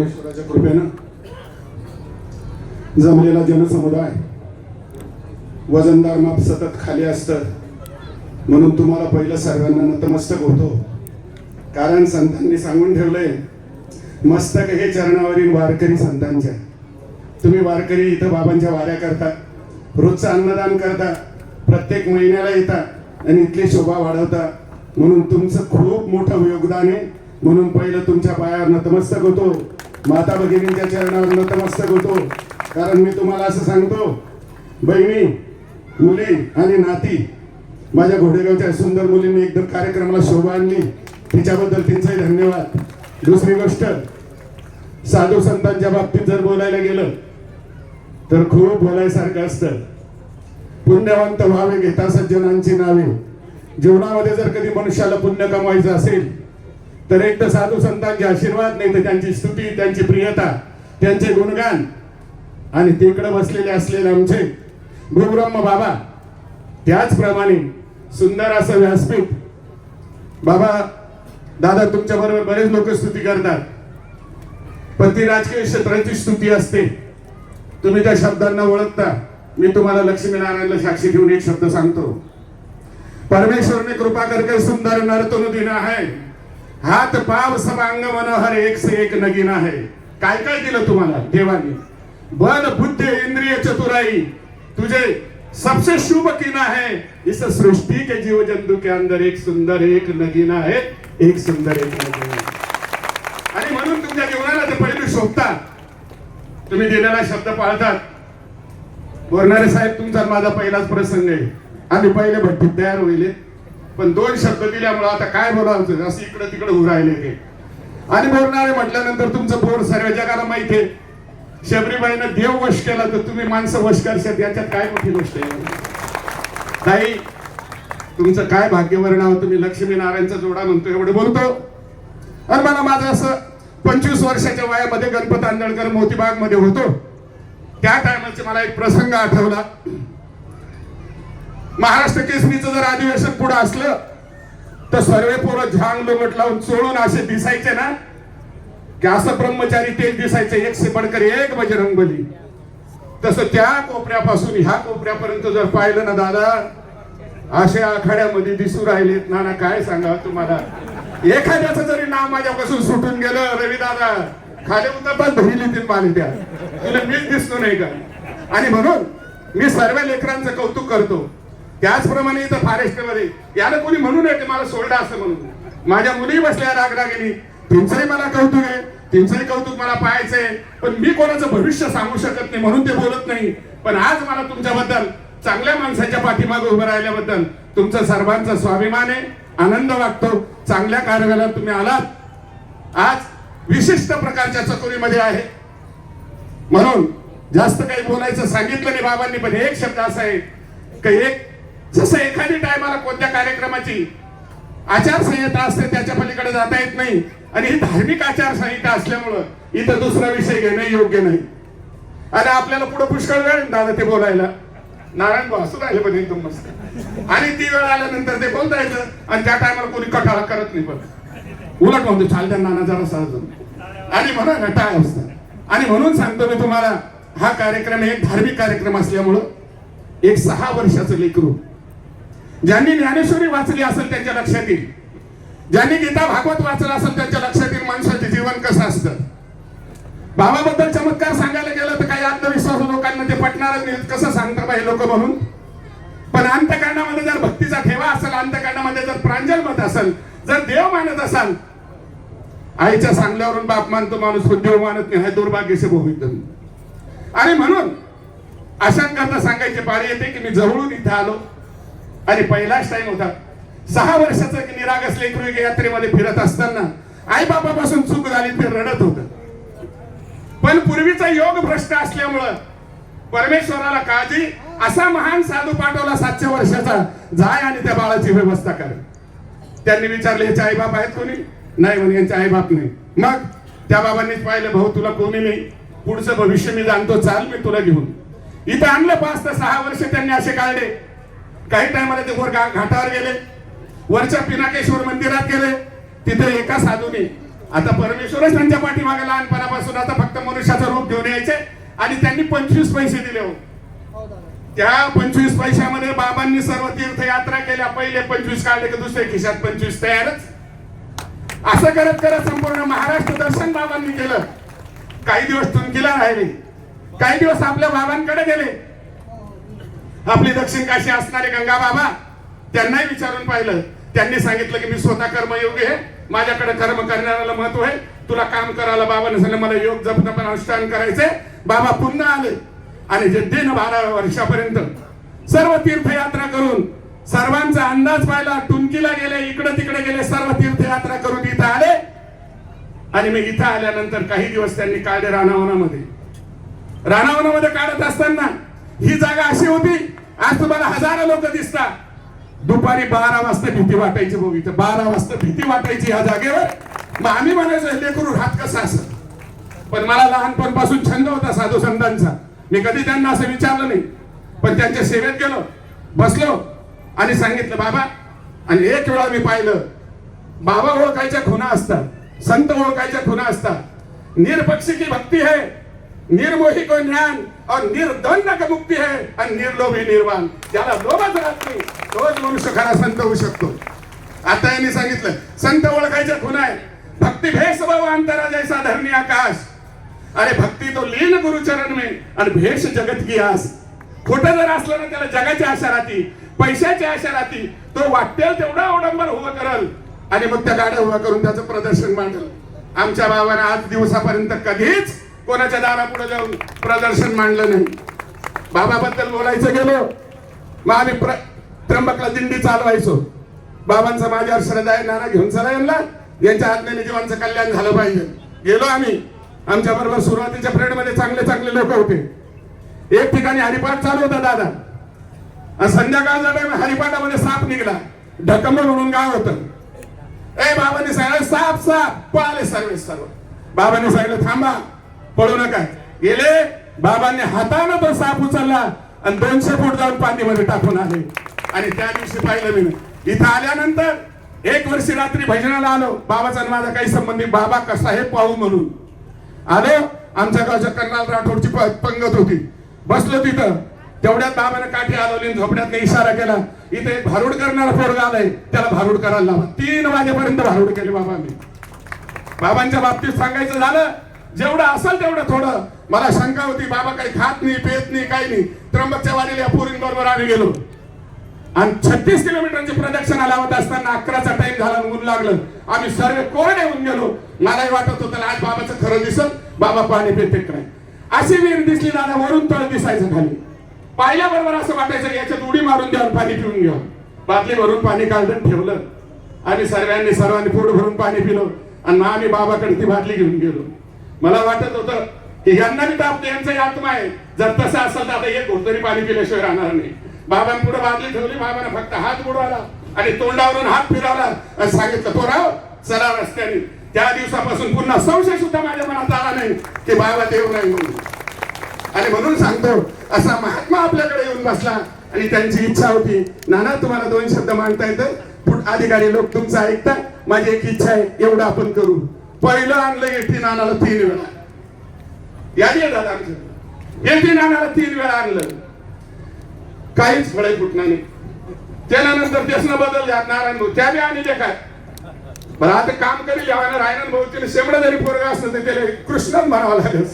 परमेश्वराच्या कृपेनं जमलेला जनसमुदाय वजनदार माप सतत खाली असतं. म्हणून तुम्हाला पहिलं सर्वांना नतमस्तक होतो. कारण संतांनी सांगून ठेवलंय मस्तक हे चरणावरील वारकरी संतांच्या. तुम्ही वारकरी इथं बाबांच्या वाऱ्या करता रोजचं अन्नदान करता प्रत्येक महिन्याला येता आणि इथली शोभा वाढवता. म्हणून तुमचं खूप मोठं योगदान आहे. म्हणून पहिलं तुमच्या पायावर नतमस्तक होतो. माता भगिनींच्या चरणावर नतमस्तक होतो. कारण मी तुम्हाला असं सांगतो बहिणी मुली आणि नाती माझ्या घोडेगावच्या सुंदर मुलींनी एकदम कार्यक्रमाला शोभा आणली. तिच्याबद्दल तिचाही धन्यवाद. दुसरी गोष्ट साधू संतांच्या बाबतीत जर बोलायला गेलं तर खूप बोलायसारखं असतं. पुण्यवंत व्हावे घेता सज्जनांची नावे. जीवनामध्ये जर कधी मनुष्याला पुण्य कमवायचं असेल तर एक तर साधू संतांचे आशीर्वाद नाही तर त्यांची स्तुती त्यांची प्रियता त्यांचे गुणगान. आणि तिकडे बसलेले असलेले आमचे गुरुब्रह्म बाबा त्याचप्रमाणे सुंदर असं व्यासपीठ. बाबा दादा तुमच्या बरोबर बरेच लोक स्तुती करतात. पण ती राजकीय क्षेत्राची स्तुती असते. तुम्ही त्या शब्दांना ओळखता. मी तुम्हाला लक्ष्मीनारायणला साक्षी घेऊन एक शब्द सांगतो. परमेश्वरने कृपा करके सुंदर नर्तन दिना है. हात पाव सर्वांग मनोहर एक से एक नगीन आहे काय काय दिलं तुम्हाला देवाने? बल बुद्ध इंद्रिय चतुराई. तुझे सबसे शुभ किन है. इस सृष्टि के जीव जंतु के अंदर एक सुंदर एक नगीना है. एक सुंदर एक नगीना आणि म्हणून तुमच्या जीवनाला ते पहिले शोधतात तुम्ही दिलेला शब्द पाळतात. बोरणारे साहेब तुमचा माझा पहिलाच प्रसंग आहे. आम्ही पहिले भट्टीत तयार होईल. पण दोन शब्द दिल्यामुळे आता काय बोलायचं असं इकडे तिकडे उभं राहिले ते. आणि बोलणारे म्हटल्यानंतर तुमचं बोर सर्व जगाला माहिती आहे. शबरीबाईनं देव वश केला तर तुम्ही माणसं वश करशात याच्यात काय मोठी गोष्ट आहे? ताई तुमचं काय भाग्यवर्ण आहोत तुम्ही लक्ष्मीनारायणचा जोडा म्हणतो एवढं बोलतो. आणि मला माझं असं पंचवीस वर्षाच्या वयामध्ये गणपत आंदळकर मोतीबागमध्ये होतो. त्या टायमाचे मला एक प्रसंग आठवला. महाराष्ट्र केसरीचं जर अधिवेशन पुढे असलं तर सर्वे पोरं झांग लोमट लावून चोळून असे दिसायचे ना? की असं ब्रह्मचारी तेच दिसायचे एक से एक बजरंग बली तसं त्या कोपऱ्यापासून ह्या कोपऱ्यापर्यंत जर पाहिलं ना दादा अशा आखाड्यामध्ये दिसू राहिलेत. ना ना काय सांगा तुम्हाला? एखाद्याचं जरी नाव माझ्यापासून सुटून गेलं रवी दादा खाली उतरतात धरिली तीन पाणी त्या तुला मीच दिसतो नाही का? आणि म्हणून मी सर्व लेकरांचं कौतुक करतो. त्याचप्रमाणे इथं फॉरेस्टमध्ये याला कोणी म्हणू नये मला सोडलं असं म्हणून माझ्या मुली बसल्या रागरागिनी तुमचंही मला कौतुक आहे तुमचंही कौतुक मला पाहायचंय पण मी कोणाचं भविष्य सांगू शकत नाही म्हणून ते बोलत नाही. पण आज मला तुमच्याबद्दल चांगल्या माणसाच्या पाठीमागे उभं राहिल्याबद्दल तुमचा सर्वांचा स्वाभिमान आहे आनंद वाटतो. चांगल्या कार्याला तुम्ही आलात. आज विशिष्ट प्रकारच्या चकुरीमध्ये आहे. म्हणून जास्त काही बोलायचं सांगितलं नाही बाबांनी पण एक शब्द असा आहे की एक जसं एखादी टायमाला कोणत्या कार्यक्रमाची आचारसंहिता असते त्याच्या पलीकडे जाता येत नाही. आणि ही धार्मिक आचारसंहिता असल्यामुळं इथं दुसरा विषय घेणं योग्य नाही. आणि आपल्याला पुढे पुष्कळ वेळ दादा ते बोलायला. नारायण भाऊ असं राहिले पण एकदम मस्त. आणि ती वेळ आल्यानंतर ते बोलता येतं आणि त्या टायमाला कोणी कटाळा करत नाही पण. उलट म्हणतो चालत्या नाना जरा सहज आणि म्हणा ना काय असतं आणि म्हणून सांगतो मी तुम्हाला हा कार्यक्रम एक धार्मिक कार्यक्रम असल्यामुळं एक सहा वर्षाचं लेकरू ज्यांनी ज्ञानेश्वरी वाचली असेल त्यांच्या लक्षात येईल. ज्यांनी गीता भागवत वाचलं असेल त्यांच्या लक्षात येईल माणसाचे जीवन कसं असतं. बाबाबद्दल चमत्कार सांगायला गेलं तर काही आत्मविश्वास लोकांना ते पटणारच नाही. कसं सांगता हे लोक म्हणून? पण अंतकरणामध्ये जर भक्तीचा ठेवा असेल अंतकरणामध्ये जर प्रांजल मत असेल जर देव मानत असाल आईच्या सांगल्यावरून बाप मानतो माणूस पण देव मानत नाही हे दुर्भाग्यसे भोवित आणि म्हणून अशांकरता सांगायची पाळी येते की मी जवळून इथं आलो. आणि पहिलाच टाइम होता. सहा वर्षाचा की निरागस लेकरू यात्रेमध्ये फिरत असताना आई बापापासून चूक झाली ते रडत होत. पण पूर्वीचा योग भ्रष्ट असल्यामुळं परमेश्वराला काळजी असा महान साधू पाठवला सातशे वर्षाचा जाय आणि त्या बाळाची व्यवस्था कर. त्यांनी विचारले ह्याचे आई बाप आहेत कोणी? नाही म्हणे यांचे आई बाप नाही. मग त्या बाबांनीच पाहिलं भाऊ तुला कोणी नाही. पुढचं भविष्य मी जाणतो चाल मी तुला घेऊन. इथं आणलं पाच तर सहा वर्ष त्यांनी असे काढले. काही टायमाला ते वर घाटावर गेले. वरच्या पिनाकेश्वर मंदिरात गेले. तिथे एका साधूने आता परमेश्वरच त्यांच्या पाठीमागे लहानपणापासून आता फक्त मनुष्याचं रूप घेऊन यायचे आणि त्यांनी पंचवीस पैसे दिले हो. त्या पंचवीस पैशामध्ये बाबांनी सर्व तीर्थयात्रा केल्या. पहिले पंचवीस काढले की दुसऱ्या खिशात पंचवीस तयारच. असं करत करत संपूर्ण महाराष्ट्र दर्शन बाबांनी केलं. काही दिवस तुमकीला राहिले. काही दिवस आपल्या बाबांकडे गेले. आपली दक्षिण काशी असणारे गंगा बाबा त्यांनाही विचारून पाहिलं. त्यांनी सांगितलं की मी स्वतः कर्मयोगी आहे. माझ्याकडे कर्म करणाऱ्याला महत्त्व आहे. तुला काम करायला बाबाने सांगितलं मला योग जपणं पण अनुष्ठान करायचंय. बाबा पुन्हा आले. आणि जे दिन बारा वर्षापर्यंत सर्व तीर्थयात्रा करून सर्वांचा अंदाज पाहिला टुंकीला गेले इकडे तिकडे गेले सर्व तीर्थयात्रा करून इथं आले. आणि मी इथं आल्यानंतर काही दिवस त्यांनी काढले राणावनामध्ये राणावनामध्ये काढत असताना ही जागा अशी होती आज तुम्हाला हजारो लोक दिसतात. दुपारी बारा वाजता भीती वाटायची बघ इथं. बारा वाजता भीती वाटायची ह्या जागेवर. मग आम्ही म्हणायचो लेकरू हात कसा असं? पण मला लहानपणापासून छंद होता साधू संतांचा मी कधी त्यांना असं विचारलं नाही. पण त्यांच्या सेवेत गेलो बसलो आणि सांगितलं बाबा आणि एक वेळा मी पाहिलं बाबा ओळखायच्या खुना असतात संत ओळखायच्या खुना असतात. निरपक्षी की भक्ती आहे निर्मोही को ज्ञान और निर्द्वंद का मुक्ती है आणि निर्लोभी निर्वाण। ज्याला लोभच राहत नाही तोच मनुष्य खरा संत होऊ शकतो। आता यांनी सांगितलं संत ओळखायच्या खुना आहे. भक्ती भेष भाव अंतरा जैसा धरणी आकाश. अरे भक्ती तो लीन गुरुचरण में आणि भेष जगत की आस. खोटं जर असलं ना त्याला जगाची आशा राहती पैशाची आशा राहती तो वाटेल तेवढा अवडंबर उभं करल. आणि मग त्या गाड्या उभं करून त्याचं प्रदर्शन मांडल. आमच्या भावानं आज दिवसापर्यंत कधीच कोणाच्या दारापुढे जाऊन प्रदर्शन मांडलं नाही? बाबाबद्दल बोलायचं गेलो. मग आम्ही प्र त्र्यंबकला दिंडी चालवायचो. बाबांचा माझ्यावर श्रद्धा आहे नाना घेऊन चला यांना. यांच्या आज्ञेने जीवांचं कल्याण झालं पाहिजे. गेलो आम्ही. आमच्या बरोबर सुरुवातीच्या फ्रेंडमध्ये चांगले चांगले लोक होते. एक ठिकाणी हरिपाठ चालू होता दादा. संध्याकाळचा टाइम हरिपाठामध्ये साप निघाला. ढकम म्हणून गाव होतं. ए बाबांनी सांगितलं साप साप पळाले सर्वे सर्व. बाबांनी सांगितलं थांबा. पळू नका. गेले बाबांनी हातानं तो साप उचलला आणि दोनशे फूट जाऊन पाणीमध्ये टाकून आले. आणि त्या दिवशी पाहिलं मी. इथं आल्यानंतर एक वर्षी रात्री भजनाला आलो. बाबाचा माझा काही संबंधित बाबा कसा आहे पाहू म्हणून. आलो. आमच्या गावच्या कर्नाल राठोडची पंगत होती. बसलो तिथं. तेवढ्यात बाबाने काठी आलवली झोपड्यात इशारा केला. इथे एक भारूड करणारा पोरगा आलाय. त्याला भारूड करायला लावा तीन वाजेपर्यंत भारूड केले बाबांनी. बाबांच्या बाबतीत सांगायचं झालं जेवढं असेल तेवढं थोडं. मला शंका होती बाबा काही खात नाही पेत नाही काही नाही. त्र्यंबकच्या वाडीला पोरींबरोबर आम्ही गेलो. आणि छत्तीस किलोमीटरची प्रदक्षिणा लावत असताना अकराचा टाइम झाला ऊन लागलं. आम्ही सर्व कोरडे होऊन गेलो. मलाही वाटत होतं आज बाबाचं खरं दिसत बाबा पाणी पिते काय अशी विहीर दिसली दादा वरून तळ दिसायचं खाली. पाहिल्याबरोबर असं वाटायचं याच्यात उडी मारून द्या पाणी पिऊन घ्या. बाटली भरून पाणी काढून ठेवलं. आणि सर्वांनी सर्वांनी पोट भरून पाणी पिलं. आणि आम्ही बाबाकडे ती बाटली घेऊन गेलो. मला वाटत होतं की यांना मी तापते यांचाही आत्मा आहे. जर तसं असेल तर आता एक घोटतरी पाणी पिल्याशिवाय राहणार नाही. बाबांनी पुढे बाटली ठेवली बाबाने फक्त हात बुडवला आणि तोंडावरून हात फिरवला आणि सांगितलं. तो राव चला रस्त्याने. त्या दिवसापासून पुन्हा संशय सुद्धा माझ्या मनात आला नाही की बाबा देव नाही म्हणून. आणि म्हणून सांगतो असा महात्मा आपल्याकडे येऊन बसला आणि त्यांची इच्छा होती नाना तुम्हाला दोन शब्द मांडता येतं. अधिकारी लोक तुमचं ऐकतात. माझी एक इच्छा आहे एवढं आपण करू. पहिलं आणलं एटी नानाला तीन वेळा. यादी येतात दादा आमच्या एटी नानाला तीन वेळा आणलं. काहीच फळे फुटणार नाही. त्यानंतर त्यासनं बदल नारायण भाऊ. त्या बी आणले काय? बरं आता काम करी जेव्हा रायनन भाऊ तिने शेमडा जरी पोरगा असलं तर त्याला कृष्णच म्हणावं लागेल.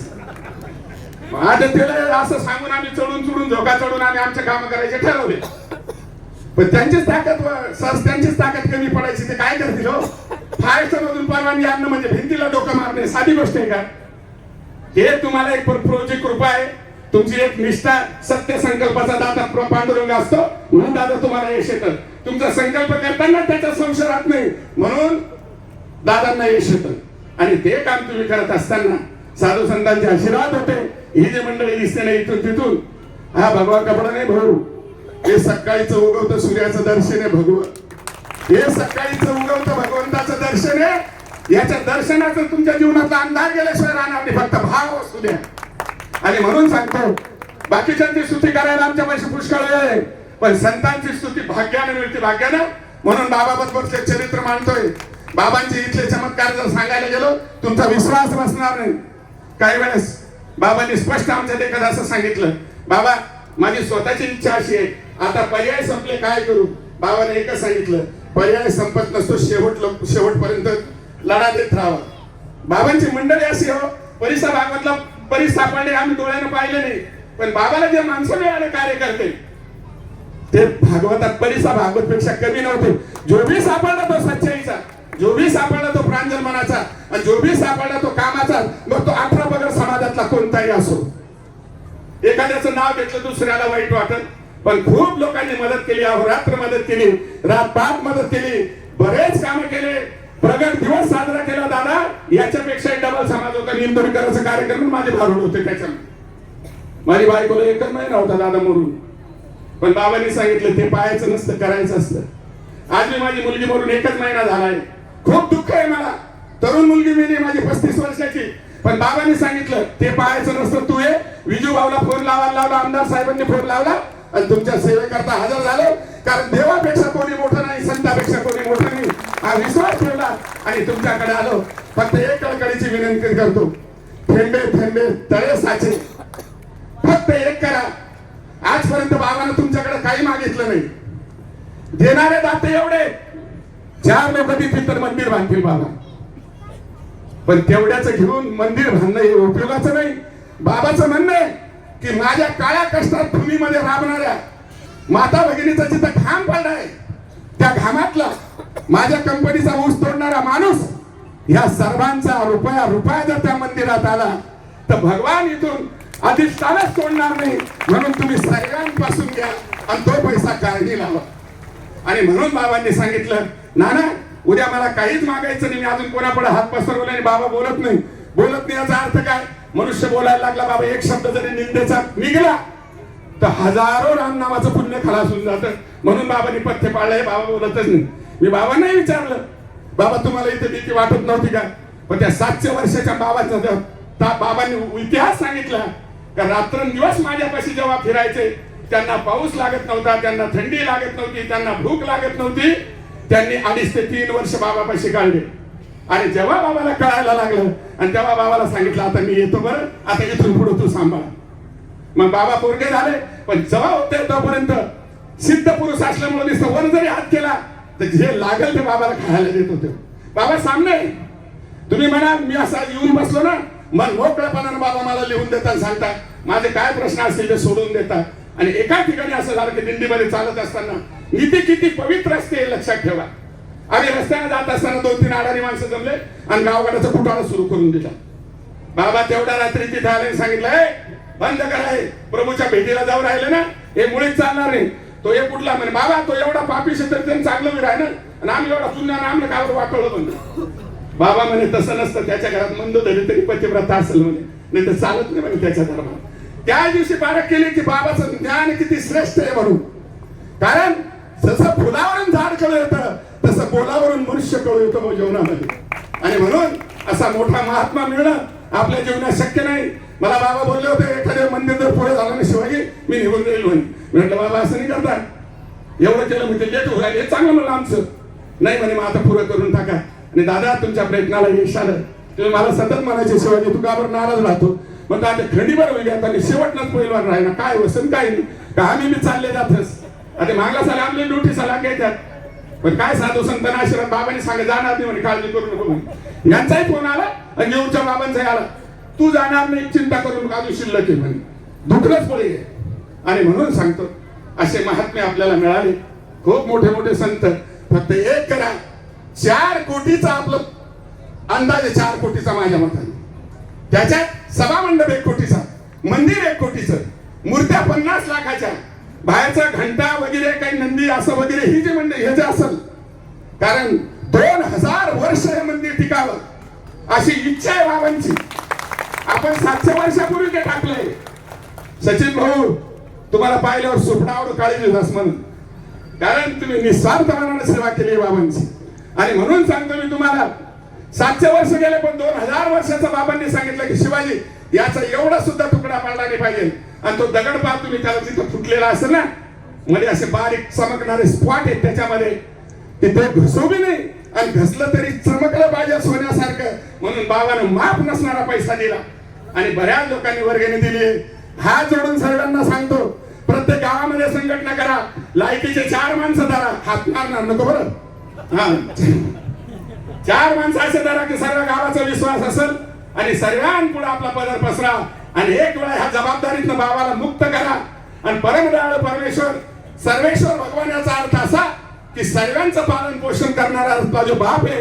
आता त्याला असं सांगून आम्ही चढून चढून झोका चढून आम्ही आमचे काम करायचे ठरवले. पण त्यांचीच ताकद सर त्यांचीच ताकद कमी पडायची ते काय करतील हो? फायरच्या मधून परवानगी आणणं म्हणजे भिंतीला डोकं मारणे साधी गोष्ट आहे का? हे तुम्हाला एक प्रोजेक्ट कृपा आहे. तुमची एक निष्ठा सत्य संकल्पाचा दादा पांडुरंग असतो. म्हणून दादा तुम्हाला यश येतं. तुमचा संकल्प करताना त्याचा संशय राहत नाही. म्हणून दादांना यश येतं. आणि ते काम तुम्ही करत असताना साधू संतांचे आशीर्वाद होते. ही जी मंडळी दिसते ना इथून तिथून हा भगवा कपडा नाही भाऊ हे सकाळीचं उगवतं सूर्याचं दर्शन आहे भगवत हे सकाळीचं उगवतं भगवंताचं दर्शन आहे याच्या दर्शनाचं तुमच्या जीवनातला अंधार गेल्याशिवाय राहणार नाही. फक्त भाव असू द्या. आणि म्हणून सांगतो बाकीच्यांची स्तुती करायला आमच्या पैसे पुष्कळ वेळ आहे. पण संतांची स्तुती भाग्याने मिळते भाग्यानं. म्हणून बाबाबद्दलचे चरित्र मांडतोय. बाबांचे इथले चमत्कार जर सांगायला गेलो तुमचा विश्वास बसणार नाही. काही वेळेस बाबांनी स्पष्ट आमच्या देखत असं सांगितलं बाबा माझी स्वतःची इच्छा अशी आहे. आता पर्याय संपले काय करू? बाबाने एकच सांगितलं पर्याय संपत नसतो शेवट शेवटपर्यंत लढा देत राहावा. बाबांची मंडळी अशी हो परिसर भागातला परी सापडले आम्ही डोळ्यानं पाहिले नाही पण बाबाला जे माणसं मिळाले कार्य करते ते भागवतात परिसा भागवत पेक्षा कमी नव्हते. जो भी सापडला तो सच्चाईचा जो भी सापडला तो प्रांजल मनाचा आणि जो भी सापडला तो कामाचा मग तो अठरा पगार समाजातला कोणताही असो. एखाद्याचं नाव घेतलं दुसऱ्याला वाईट वाटत पण खूप लोकांनी मदत केली अहोरात्र मदत केली रातपात मदत केली बरेच काम केले. प्रगट दिवस साजरा केला दादा. याच्यापेक्षा डबल समाज होता. निंदोरीकरांचा कार्यक्रम माझे भारूड होते त्याच्यामध्ये माझी बायकोला एकच नाही नव्हता दादा मरून. पण बाबांनी सांगितलं ते पाहायचं नसतं करायचं असतं. आज मी माझी मुलगी मरून एकच महिना झालाय. खूप दुःख आहे मला. तरुण मुलगी मी माझी पस्तीस वर्षाची. पण बाबांनी सांगितलं ते पाहायचं नसतं तू ये. विजू भाऊला फोन लावायला लावला आमदार साहेबांनी फोन लावला. आणि तुमच्या सेवेकरता हजर झालो. कारण देवापेक्षा कोणी मोठं नाही संतापेक्षा कोणी मोठं नाही. हा विश्वास ठेवला आणि तुमच्याकडे आलो. फक्त एक कळकळीची विनंती करतो. थेंबे थेंबे तळे साचे. फक्त एक करा. आजपर्यंत बाबानं तुमच्याकडे काही मागितलं नाही. देणारे दाते एवढे. चार लोक तिथे तर मंदिर बांधतील बाबा. पण तेवढ्याच घेऊन मंदिर बांधणं हे उपयोगाचं नाही. बाबाचं म्हणणं आहे की माझ्या काळ्या कष्टात भूमीमध्ये राबणाऱ्या माता भगिनीचा जिथं घाम पडलाय त्या घामातला माझ्या कंपनीचा ऊस तोडणारा माणूस या सर्वांचा रुपया रुपया जर त्या मंदिरात आला तर भगवान इथून अधिष्ठानच तोडणार नाही. म्हणून तुम्ही सर्वांपासून घ्या आणि तो पैसा काळजी लावा. आणि म्हणून बाबांनी सांगितलं नाना उद्या मला काहीच मागायचं नाही मी अजून कोणापुढे हात पसरवला आणि बाबा बोलत नाही. बोलत नाही याचा अर्थ काय? मनुष्य बोलायला लागला बाबा एक शब्द जरी निंदेचा निघला तर हजारो रामनामाचं पुण्य खलास होऊन जातं. म्हणून बाबांनी पथ्य पाळलंय बाबा बोलतच नाही. मी बाबांनाही विचारलं. बाबा तुम्हाला इथे भीती वाटत नव्हती का? पण त्या सातशे वर्षाच्या बाबाचा त्या बाबांनी इतिहास सांगितला का रात्रंदिवस माझ्यापाशी जेव्हा फिरायचे त्यांना पाऊस लागत नव्हता त्यांना थंडी लागत नव्हती त्यांना भूक लागत नव्हती त्यांनी अडीच ते तीन वर्ष बाबापाशी काढले आणि जेव्हा बाबाला कळायला लागलं आणि तेव्हा बाबाला सांगितलं आता मी येतो बरं आता इथून पुढे तू सांभाळ. मग बाबा पोरगे झाले पण जेव्हा होते तोपर्यंत सिद्ध पुरुष असल्यामुळे नुसतं वर जरी हात केला तर जे लागल ते बाबाला खायला देत होते. बाबा सामने तुम्ही म्हणा मी असा येऊन बसलो ना मन मोकळ्यापणानं बाबा मला लिहून देतात सांगता माझे काय प्रश्न असतील ते सोडून देतात. आणि एका ठिकाणी असं झालं की दिंडीमध्ये चालत असताना नीती किती पवित्र असते हे लक्षात ठेवा. आम्ही रस्त्याने जात असताना दोन तीन आडारी माणसं जमले आणि गावगाड्याचा कुटाळा सुरू करून दिला. बाबा तेवढ्या रात्री तिथे आले सांगितलंय बंद कराय प्रभूच्या भेटीला जाऊ राहिले ना हे मुळीच चालणार नाही. तो हे कुठला म्हणे बाबा तो एवढा पापी तर त्यांनी चांगलं मी राहिलं आणि आम्ही एवढा सुन्या आम्हाला कावर वाकवलं म्हणलं. बाबा म्हणे तसं नसतं त्याच्या घरात मंद धरी तरी पतिव्रता असेल म्हणे नाही तर चालत नाही म्हणे त्याच्या धर्मात. त्या दिवशी बारक केली की बाबाचं ज्ञान किती श्रेष्ठ आहे म्हणून. कारण जसं फुलावरून झाड कळू येतं तसं बोलावरून मनुष्य कळू येतो मग जीवनामध्ये आणि म्हणून असा मोठा महात्मा मिळणं आपल्या जीवनात शक्य नाही. मला बाबा बोलले होते एखादे मंदिर जर पुढे झालं ना शिवाजी मी निघून जाईल म्हणे. म्हटलं बाबा असं नाही करता. एवढं केलं म्हणजे लेट होऊ राहिले. चांगलं म्हणलं आमचं. नाही म्हणे मग आता पुरं करून टाका. आणि दादा तुमच्या प्रयत्नाला यश आलं. तुम्ही मला सतत म्हणायचे शिवाजी तू का बरं नाराज राहतो? मग आता खंडीभर होईल आता आणि शेवटलाच पहिलवान राहिला. काय वसन काय नाही. का आम्ही मी चालले जातच. आता मागला साला आपली ड्युटी सला त्यात? पण काय साधू संतांना आशीर्वाद बाबांनी सांग जाणार नाही म्हणे काळजी करू नको म्हणे यांचाही फोन आला आणि येऊच्या बाबांचाही आला. तू जाणार नाही चिंता करू नका अजून शिल्लक आहे म्हणे. दुखलंच पडे आणि म्हणून सांगतो असे महात्मे आपल्याला मिळाले. खूप मोठे मोठे संत. फक्त एक करा. चार कोटीचा आपलं अंदाजे चार कोटीचा माझ्या मताने. त्याच्यात सभामंडप एक कोटीचा मंदिर एक कोटीचं मूर्त्या पन्नास लाखाच्या. बाहेरचा घंटा वगैरे काही नंदी असं वगैरे ही जे मंदिर हे जे असल कारण दोन हजार वर्ष हे मंदिर टिकावं अशी इच्छा आहे बाबांची. आपण सातशे वर्षापूर्वी ते टाकलंय सचिन भाऊ तुम्हाला पाहिल्यावर सुपडावर काळी दिवस म्हणून. कारण तुम्ही निस्वार्थ मनाने सेवा केली बाबांची. आणि म्हणून सांगतो मी तुम्हाला सातशे वर्ष गेले पण दोन हजार वर्षाचा बाबांनी सांगितलं की शिवाजी याचा एवढा सुद्धा तुकडा पडला नाही पाहिजे. आणि तो दगड पाहा तुम्ही त्याला तिथं फुटलेला असेल ना मध्ये असे बारीक चमकणारे स्पॉट आहेत त्याच्यामध्ये. तिथे घसू बी नाही आणि घसलं तरी चमकलं पाहिजे सोन्यासारखं. म्हणून बाबानं माफ नसणारा पैसा दिला. आणि बऱ्याच लोकांनी वर्गणी दिली हा जोडून सर्वांना सांगतो प्रत्येक गावामध्ये संघटना करा. लायकीचे चार माणसं धरा. हात मारणार नको बरं. हा. चार माणसं असे धरा की सर्व गावाचा विश्वास असेल आणि सर्वांपुढे आपला पदर पसरा आणि एक वेळा ह्या जबाबदारीतनं बाबाला मुक्त करा. आणि परमदयाळ परमेश्वर सर्वेश्वर भगवान याचा अर्थ असा की सर्वांचं पालन पोषण करणारा जो बाप आहे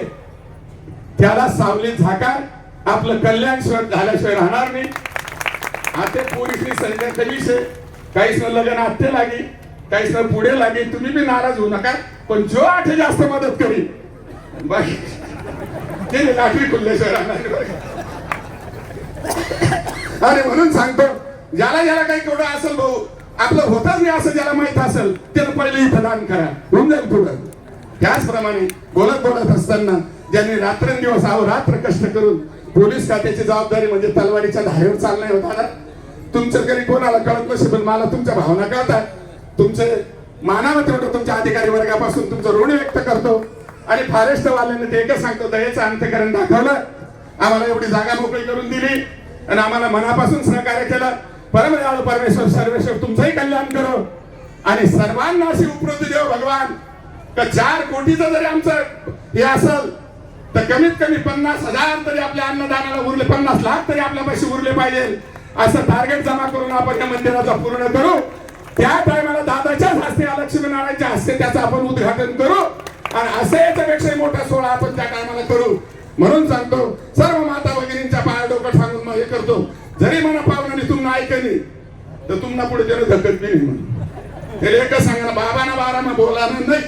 त्याला सावलीत झाकार आपलं कल्याण झाल्याशिवाय राहणार नाही. आते पोरीसनी संध्या कमीच आहे. काहीच न लग्न आत्ते लागे काहीच न पुढे लागे. तुम्ही बी नाराज होऊ नका पण जो आठ जास्त मदत करी बाकी ते लाटरी खुल्ल्याशिवाय राहणार अरे आणि म्हणून सांगतो. ज्याला ज्याला काही केवढं असेल भाऊ. आपलं होतच नाही असं ज्याला माहीत असेल त्याला पहिले इथं दान करा. होऊन जाईल पुढं. त्याचप्रमाणे बोलत बोलत असताना ज्यांनी रात्रंदिवस रात्र कष्ट करून पोलीस खात्याची जबाबदारी म्हणजे तलवारीच्या धारेवर चालणे होता ना तुमचं घरी कोणाला कळत नसेल पण मला तुमच्या भावना कळतात. तुमचे मानावत तेवढं तुमच्या अधिकारी वर्गापासून तुमचं ऋण व्यक्त करतो. आणि फॉरेस्ट वाल्याने ते एकच सांगतो दयेचं अंत्यकरण दाखवलं. आम्हाला एवढी जागा मोकळी करून दिली आणि आम्हाला मनापासून सहकार्य केलं. परमदयाळू परमेश्वर सर्वेश्वर तुमचंही कल्याण करो. आणि सर्वांना अशी उपलब्धी देव भगवान. का चार कोटीचं जरी आमचं हे असल तर कमीत कमी पन्नास हजार तरी आपल्या अन्नदानाला उरले पन्नास लाख तरी आपल्या पैसे उरले पाहिजे. असं टार्गेट जमा करून आपण या मंदिराचा पूर्ण करू. त्या टायमाला दादाच्याच हस्ते लक्ष्मी नारायणच्या हस्ते त्याचं आपण उद्घाटन करू. आणि असं याच्यापेक्षा मोठा सोहळा आपण त्या टायमाला करू. म्हणून सांगतो सर्व माता भगिनींच्या पाया डोकं सांगून मग हे करतो. जरी म्हणा पाहुणे तुम्हाला ऐकली तर तुम्हाला पुढे त्याने धकत नाही म्हणून. त्याला एकच सांगा बाबाना बारामा बोला नाही.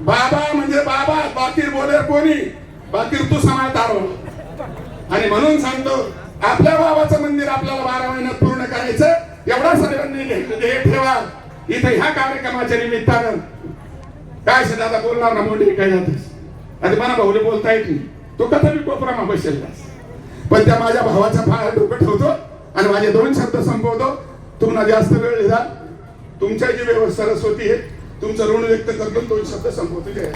बाबा म्हणजे बाबा बाकीर बोले कोणी? बाकीर तू समाधार हो. आणि म्हणून सांगतो आपल्या बाबाचं मंदिर आपल्याला बारा महिन्यात पूर्ण करायचं एवढा सर्वांनी हे ठेवा. इथे ह्या कार्यक्रमाच्या निमित्तानं. काय शे दादा बोलणार ना मोठी काय जातेस? आता मला भाऊले बोलता येत नाही. तो कथा मी कोपरामा बसेल पण त्या माझ्या भावाचा फार डोकं ठेवतो आणि माझे दोन शब्द संपवतो. तुम्हाला जास्त वेळ लिहा तुमच्या जी व्यवस्था सरस्वती आहे तुमचं ऋण व्यक्त करतो दोन शब्द संपवतो. जय